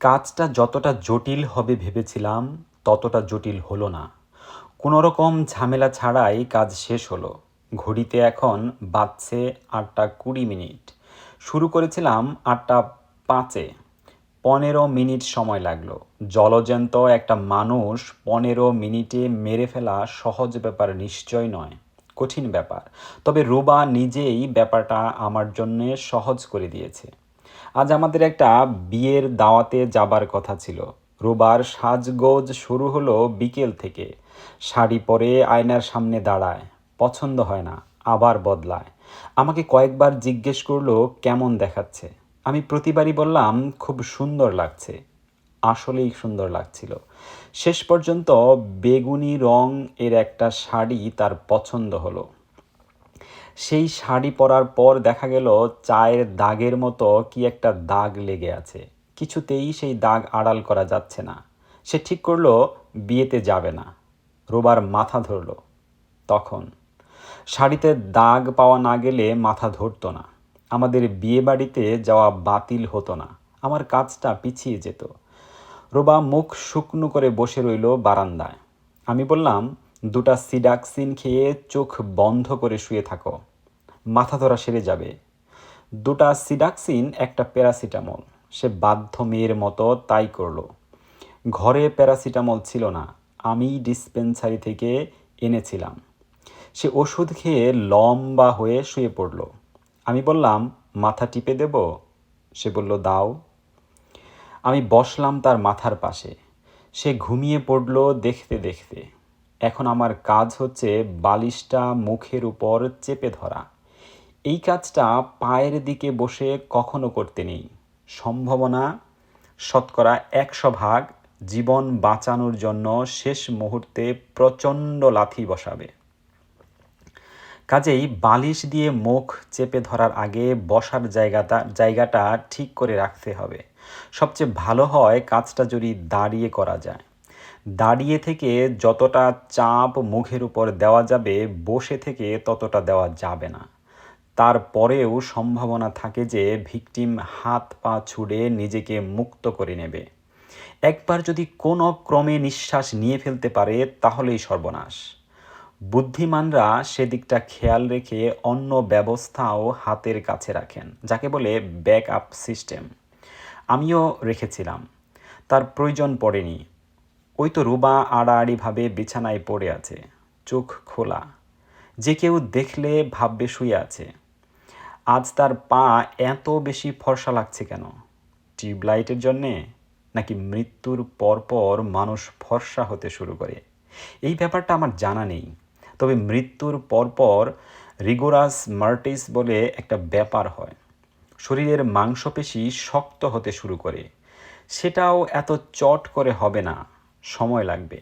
কাজটা যতটা জটিল হবে ভেবেছিলাম, ততটা জটিল হলো না। কোনো রকম ঝামেলা ছাড়াই কাজ শেষ হলো। ঘড়িতে এখন বাজছে আটটা কুড়ি মিনিট। শুরু করেছিলাম আটটা পাঁচে। পনেরো মিনিট সময় লাগল। জলজ্যান্ত একটা মানুষ পনেরো মিনিটে মেরে ফেলা সহজ ব্যাপার নিশ্চয় নয়, কঠিন ব্যাপার। তবে রোবা নিজেই ব্যাপারটা আমার জন্যে সহজ করে দিয়েছে। আজ আমাদের একটা বিয়ের দাওয়াতে যাবার কথা ছিল। রোবার সাজগোজ শুরু হলো বিকেল থেকে। শাড়ি পরে আয়নার সামনে দাঁড়ায়। পছন্দ হয় না, আবার বদলায়। আমাকে কয়েকবার জিজ্ঞেস করল, কেমন দেখাচ্ছে? আমি প্রতিবারই বললাম, খুব সুন্দর লাগছে। আসলেই সুন্দর লাগছিল। শেষ পর্যন্ত বেগুনি রং এর একটা শাড়ি তার পছন্দ হলো। সেই শাড়ি পরার পর দেখা গেল চায়ের দাগের মতো কি একটা দাগ লেগে আছে। কিছুতেই সেই দাগ আড়াল করা যাচ্ছে না। সে ঠিক করল, বিয়েতে যাবে না। রোবার মাথা ধরলো। তখন শাড়িতে দাগ পাওয়া না গেলে মাথা ধরতো না। আমাদের বিয়ে বাড়িতে যাওয়া বাতিল হতো না। আমার কাজটা পিছিয়ে যেত। রোবা মুখ শুকনো করে বসে রইল বারান্দায়। আমি বললাম, দুটা সিডাক্সিন খেয়ে চোখ বন্ধ করে শুয়ে থাকো। মাথা ধরা সেরে যাবে। দুটা সিডাক্সিন, একটা প্যারাসিটামল। সে বাধ্য মেয়ের মতো তাই করল। ঘরে প্যারাসিটামল ছিল না। আমি ডিসপেন্সারি থেকে এনেছিলাম। সে ওষুধ খেয়ে লম্বা হয়ে শুয়ে পড়ল। আমি বললাম, মাথা টিপে দেব? সে বলল, দাও। আমি বসলাম তার মাথার পাশে। সে ঘুমিয়ে পড়ল দেখতে দেখতে। এখন আমার কাজ হচ্ছে বালিশটা মুখের উপর চেপে ধরা। এই কাজটা পায়ের দিকে বসে কখনো করতে নেই। সম্ভাবনা, শতকরা একশো ভাগ জীবন বাঁচানোর জন্য শেষ মুহূর্তে প্রচণ্ড লাথি বসাবে। কাজেই বালিশ দিয়ে মুখ চেপে ধরার আগে বসার জায়গাটা জায়গাটা ঠিক করে রাখতে হবে। সবচেয়ে ভালো হয় কাজটা যদি দাঁড়িয়ে করা যায়। দাঁড়িয়ে থেকে যতটা চাপ মুখের উপর দেওয়া যাবে, বসে থেকে ততটা দেওয়া যাবে না। তারপরেও সম্ভাবনা থাকে যে ভিকটিম হাত পা ছুড়ে নিজেকে মুক্ত করে নেবে। একবার যদি কোনো ক্রমে নিঃশ্বাস নিয়ে ফেলতে পারে, তাহলেই সর্বনাশ। বুদ্ধিমানরা সেদিকটা খেয়াল রেখে অন্য ব্যবস্থাও হাতের কাছে রাখেন, যাকে বলে ব্যাক আপ সিস্টেম। আমিও রেখেছিলাম। তার প্রয়োজন পড়েনি। ওই তো রুবা আড়াআড়িভাবে বিছানায় পড়ে আছে। চোখ খোলা। যে কেউ দেখলে ভাববে শুয়ে আছে। আজ তার পা এত বেশি ফর্সা লাগছে কেন? টিউবলাইটের জন্যে? নাকি মৃত্যুর পরপর মানুষ ফর্সা হতে শুরু করে? এই ব্যাপারটা আমার জানা নেই। তবে মৃত্যুর পরপর রিগোরাস মার্টিস বলে একটা ব্যাপার হয়। শরীরের মাংসপেশি শক্ত হতে শুরু করে। সেটাও এত চট করে হবে না। সময় লাগবে।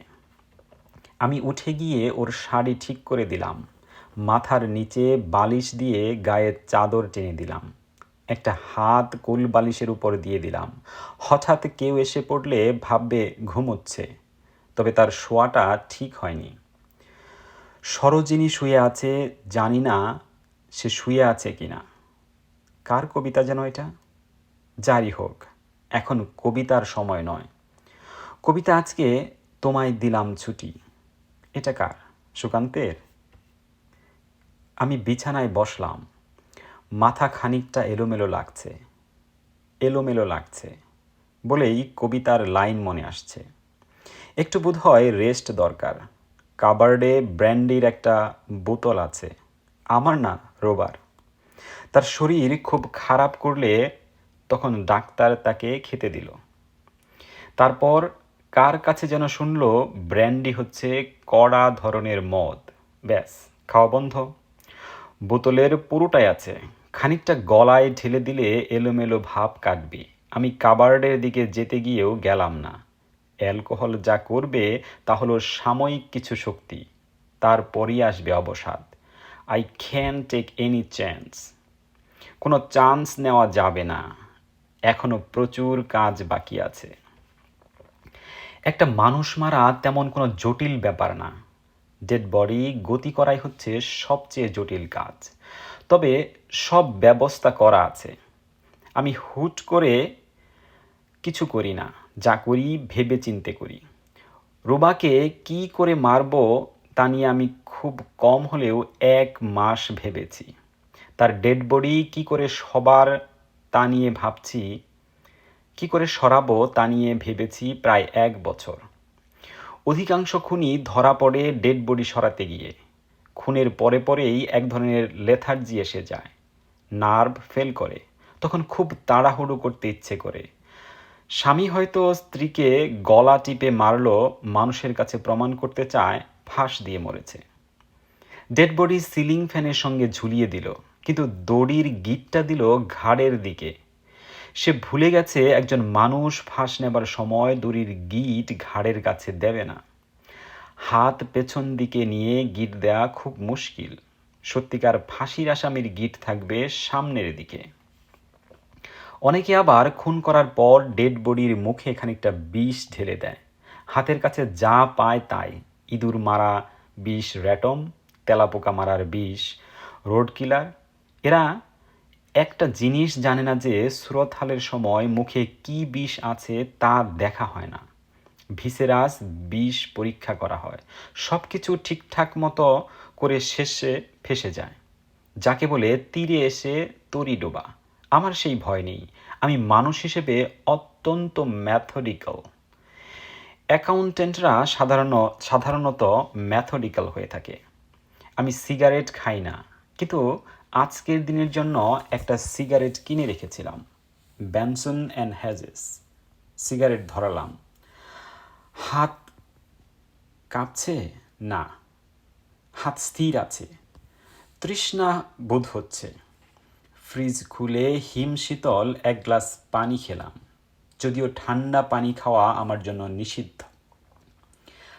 আমি উঠে গিয়ে ওর শাড়ি ঠিক করে দিলাম। মাথার নিচে বালিশ দিয়ে গায়ের চাদর টেনে দিলাম। একটা হাত কুল বালিশের উপর দিয়ে দিলাম। হঠাৎ কেউ এসে পড়লে ভাববে ঘুমোচ্ছে, তবে তার শোয়াটা ঠিক হয়নি। সরোজিনী শুয়ে আছে, জানি না সে শুয়ে আছে কিনা। কার কবিতা যেন এটা? জারি হোক, এখন কবিতার সময় নয়। কবিতা আজকে তোমায় দিলাম ছুটি। এটা কার? সুকান্তের? আমি বিছানায় বসলাম। মাথা খানিকটা এলোমেলো লাগছে। এলোমেলো লাগছে বলেই কবিতার লাইন মনে আসছে। একটু বোধ হয় রেস্ট দরকার। কাবার্ডে ব্র্যান্ডির একটা বোতল আছে। আমার না, রোবার। তার শরীর খুব খারাপ করলে তখন ডাক্তার তাকে খেতে দিল। তারপর কার কাছে যেন শুনলো, ব্র্যান্ডি হচ্ছে কড়া ধরনের মদ। ব্যাস, খাওয়া বন্ধ। বোতলের পুরোটাই আছে। খানিকটা গলায় ঢেলে দিলে এলোমেলো ভাব কাটবে। আমি কাবার্ডের দিকে যেতে গিয়েও গেলাম না। অ্যালকোহল যা করবে তা হলো সাময়িক কিছু শক্তি। তারপরই আসবে অবসাদ। I can take any chance কোনো চান্স নেওয়া যাবে না। এখনও প্রচুর কাজ বাকি আছে। একটা মানুষ মারা তেমন কোনো জটিল ব্যাপার না। ডেড বডি গতি করাই হচ্ছে সবচেয়ে জটিল কাজ। তবে সব ব্যবস্থা করা আছে। আমি হুট করে কিছু করি না, যা করি ভেবে চিনতে করি। রুবাকে কি করে মারবো তা নিয়ে আমি খুব কম হলেও এক মাস ভেবেছি। তার ডেড বডি কি করে সবার তা নিয়ে ভাবছি, কি করে সরাবো তা নিয়ে ভেবেছি প্রায় এক বছর। অধিকাংশ খুনই ধরা পড়ে ডেড বডি সরাতে গিয়ে। খুনের পরে পরেই এক ধরনের লেথার্জি এসে যায়। নার্ভ ফেল করে। তখন খুব তাড়াহুড়ো করতে ইচ্ছে করে। স্বামী হয়তো স্ত্রীকে গলা টিপে মারলো, মানুষের কাছে প্রমাণ করতে চায়, ফাঁস দিয়ে মরেছে। ডেড বডি সিলিং ফ্যানের সঙ্গে ঝুলিয়ে দিল, কিন্তু দড়ির গিটটা দিল ঘাড়ের দিকে। সে ভুলে গেছে একজন মানুষ ফাঁস নেবার সময় দড়ির গিট ঘাড়ের কাছে দেবে না। হাত পেছন দিকে নিয়ে গিট দেয়া খুব মুশকিল। সত্যিকার ফাঁসির আসামির গিট থাকবে সামনের দিকে। অনেকে আবার খুন করার পর ডেড বডির মুখে খানিকটা বিষ ঢেলে দেয়। হাতের কাছে যা পায় তাই। ইঁদুর মারা বিষ র্যাটম, তেলাপোকা মারার বিষ, রোড কিলার। এরা একটা জিনিস জানে না যে সুরতহালের সময় মুখে কি বিষ আছে তা দেখা হয় না। ভিসেরাস বিষ পরীক্ষা করা হয়। সব কিছু ঠিকঠাক মতো করে শেষে ফেসে যায়। যাকে বলে তীরে এসে তরি ডোবা। আমার সেই ভয় নেই। আমি মানুষ হিসেবে অত্যন্ত ম্যাথডিক্যাল। অ্যাকাউন্টেন্টরা সাধারণ, সাধারণত ম্যাথডিক্যাল হয়ে থাকে। আমি সিগারেট খাই না। কিন্তু আজকের দিনের জন্য একটা সিগারেট কিনে রেখেছিলাম। ব্যানসন অ্যান্ড হ্যাজেস সিগারেট ধরালাম। হাত কাঁপছে? না। হাত স্থির আছে। তৃষ্ণা বোধ হচ্ছে। ফ্রিজ খুলে হিম শীতল এক গ্লাস পানি খেলাম। যদিও ঠান্ডা পানি খাওয়া আমার জন্য নিষিদ্ধ।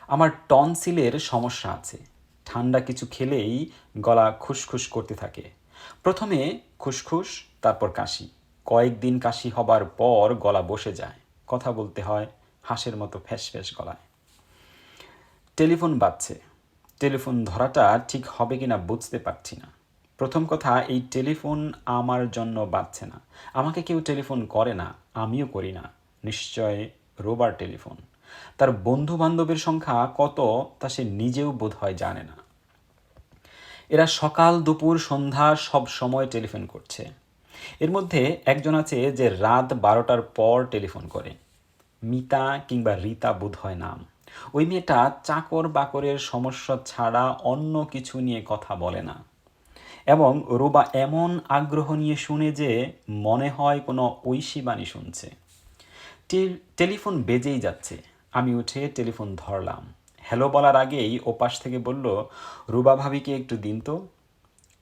আমার টনসিলের সমস্যা আছে। ঠান্ডা কিছু খেলেই গলা খুসখুস করতে থাকে। প্রথমে খুসখুস তারপর কাশি। কয়েকদিন কাশি হবার পর গলা বসে যায়। কথা বলতে হয় হাঁসের মতো ফ্যাস ফ্যাস গলায়। টেলিফোন বাজছে। টেলিফোন ধরাটা ঠিক হবে কিনা বুঝতে পারছি না। প্রথম কথা, এই টেলিফোন আমার জন্য বাজছে না। আমাকে কেউ টেলিফোন করে না, আমিও করি না। নিশ্চয় রোবার টেলিফোন। তার বন্ধু বান্ধবের সংখ্যা কত তা সে নিজেও বোধ হয় জানে না। এরা সকাল, দুপুর, সন্ধ্যা সব সময় টেলিফোন করছে। এর মধ্যে একজন আছে যে রাত বারোটার পর টেলিফোন করে। মিতা কিংবা রীতা বোধ হয় নাম। ওই মেয়েটা চাকর বাকরের সমস্যা ছাড়া অন্য কিছু নিয়ে কথা বলে না। এবং রোবা এমন আগ্রহ নিয়ে শুনে যে মনে হয় কোনো ঐশী বাণী শুনছে। টেলিফোন বেজেই যাচ্ছে। আমি উঠে টেলিফোন ধরলাম। হ্যালো বলার আগেই ওপাশ থেকে বলল, রুবা ভাবিকে একটু দিন তো।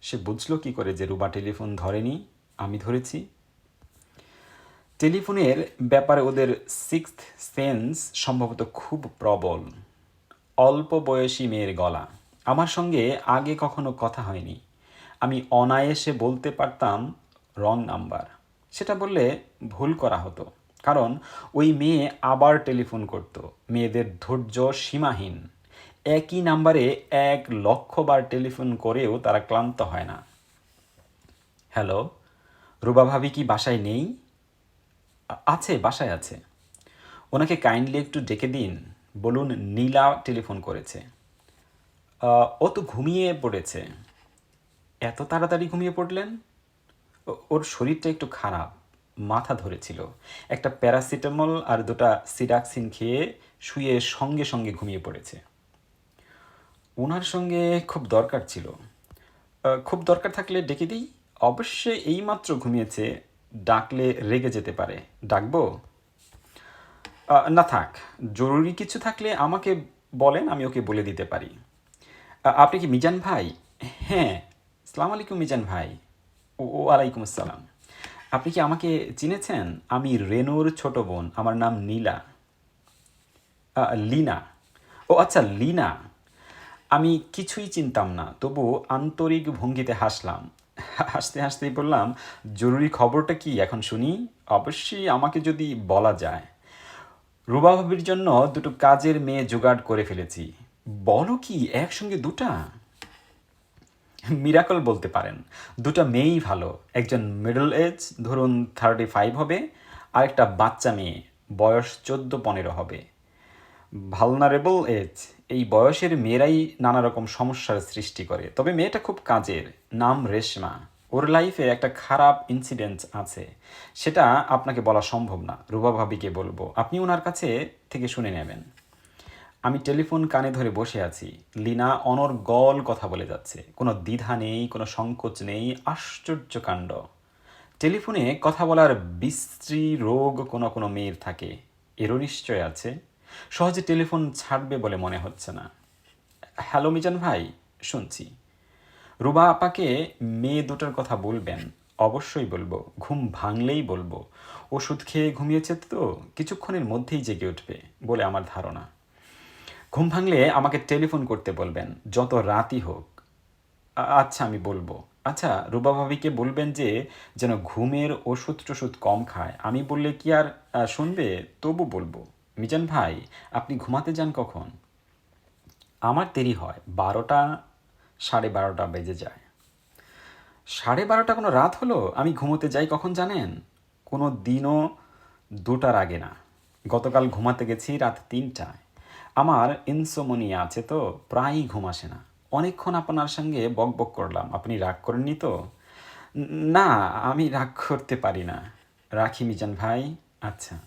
সে বুঝলো কি করে যে রুবা টেলিফোন ধরেনি, আমি ধরেছি। টেলিফোনের ব্যাপারে ওদের সিক্স সেন্স সম্ভবত খুব প্রবল, অল্প বয়সী মেয়ের গলা। আমার সঙ্গে আগে কখনো কথা হয়নি। আমি অনায়াসে বলতে পারতাম, রং নাম্বার। সেটা বললে ভুল করা হতো। কারণ ওই মেয়ে আবার টেলিফোন করত। মেয়েদের ধৈর্য সীমাহীন। একই নাম্বারে এক লক্ষবার টেলিফোন করেও তারা ক্লান্ত হয় না। হ্যালো, রুবা ভাবি কি বাসায় নেই? আছে, বাসায় আছে। ওনাকে কাইন্ডলি একটু ডেকে দিন। বলুন, নীলা টেলিফোন করেছে। ও তো ঘুমিয়ে পড়েছে। এত তাড়াতাড়ি ঘুমিয়ে পড়লেন? ওর শরীরটা একটু খারাপ। মাথা ধরেছিল। একটা প্যারাসিটামল আর দুটা সিডাক্সিন খেয়ে শুয়ে সঙ্গে সঙ্গে ঘুমিয়ে পড়েছে। ওনার সঙ্গে খুব দরকার ছিল। খুব দরকার থাকলে ডেকে দিই। অবশ্যই এইমাত্র ঘুমিয়েছে। ডাকলে রেগে যেতে পারে। ডাকবো? না থাক। জরুরি কিছু থাকলে আমাকে বলেন, আমি ওকে বলে দিতে পারি। আপনি কি মিজান ভাই? হ্যাঁ। সালাম আলাইকুম মিজান ভাই। ও, আলাইকুম আসসালাম। আপনি কি আমাকে চিনেছেন? আমি রেনুর ছোট বোন। আমার নাম নীলা। লিনা। ও আচ্ছা লিনা। আমি কিছুই চিনতাম না, তবু আন্তরিক ভঙ্গিতে হাসলাম। হাসতে হাসতেই বললাম, জরুরি খবরটা কি এখন শুনি? অবশ্যই আমাকে যদি বলা যায়। রুবা ভাবির জন্য দুটো কাজের মেয়ে জোগাড় করে ফেলেছি। বলো কি, একসঙ্গে দুটা? মিরাকল বলতে পারেন। দুটা মেয়েই ভালো। একজন মিডল এজ ধরুন থার্টি ফাইভ হবে আর একটা বাচ্চা মেয়ে, বয়স চোদ্দ পনেরো হবে। ভালনারেবল এজ এই বয়সের মেয়েরাই নানা রকম সমস্যার সৃষ্টি করে। তবে মেয়েটা খুব কাজের, নাম রেশমা। ওর লাইফে একটা খারাপ ইনসিডেন্ট আছে। সেটা আপনাকে বলা সম্ভব না, রুবা ভাবিকে বলব। আপনি ওনার কাছে থেকে শুনে নেবেন। আমি টেলিফোন কানে ধরে বসে আছি। লিনা অনর্গল কথা বলে যাচ্ছে। কোনো দ্বিধা নেই, কোনো সংকোচ নেই, আশ্চর্য কাণ্ড। টেলিফোনে কথা বলার বিশ্রী রোগ কোনো কোনো মেয়ের থাকে। এরও নিশ্চয় আছে। সহজে টেলিফোন ছাড়বে বলে মনে হচ্ছে না। হ্যালো মিজান ভাই, শুনছি। রুবা আপাকে মেয়ে দুটোর কথা বলবেন। অবশ্যই বলব। ঘুম ভাঙলেই বলব। ওষুধ খেয়ে ঘুমিয়েছে তো, কিছুক্ষণের মধ্যেই জেগে উঠবে বলে আমার ধারণা। ঘুম ভাঙলে আমাকে টেলিফোন করতে বলবেন, যত রাতই হোক। আচ্ছা আমি বলব। আচ্ছা রুবা ভাবিকে বলবেন যে, যেন ঘুমের ওষুধ টষুধ কম খায়। আমি বললে কি আর শুনবে? তবু বলব। মিজান ভাই, আপনি ঘুমাতে যান কখন? আমার দেরি হয়। বারোটা, সাড়ে বারোটা বেজে যায়। সাড়ে বারোটা কোনো রাত হলো? আমি ঘুমোতে যাই কখন জানেন? কোনো দিনও দুটার আগে না। গতকাল ঘুমাতে গেছি রাত তিনটায়। আমার ইনসোমনিয়া আছে তো, প্রায়ই ঘুম আসে না। অনেকক্ষণ আপনার সঙ্গে বক বক করলাম। আপনি রাগ করেননি তো? না, আমি রাগ করতে পারি না। রাখি মিজান ভাই। আচ্ছা।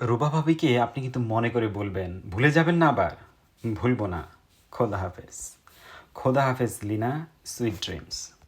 রুবা ভাবিকে আপনি কিন্তু মনে করে বলবেন, ভুলে যাবেন না আবার। ভুলবো না। খোদা হাফেজ। খোদা হাফেজ, লিনা, সুইট ড্রিমস।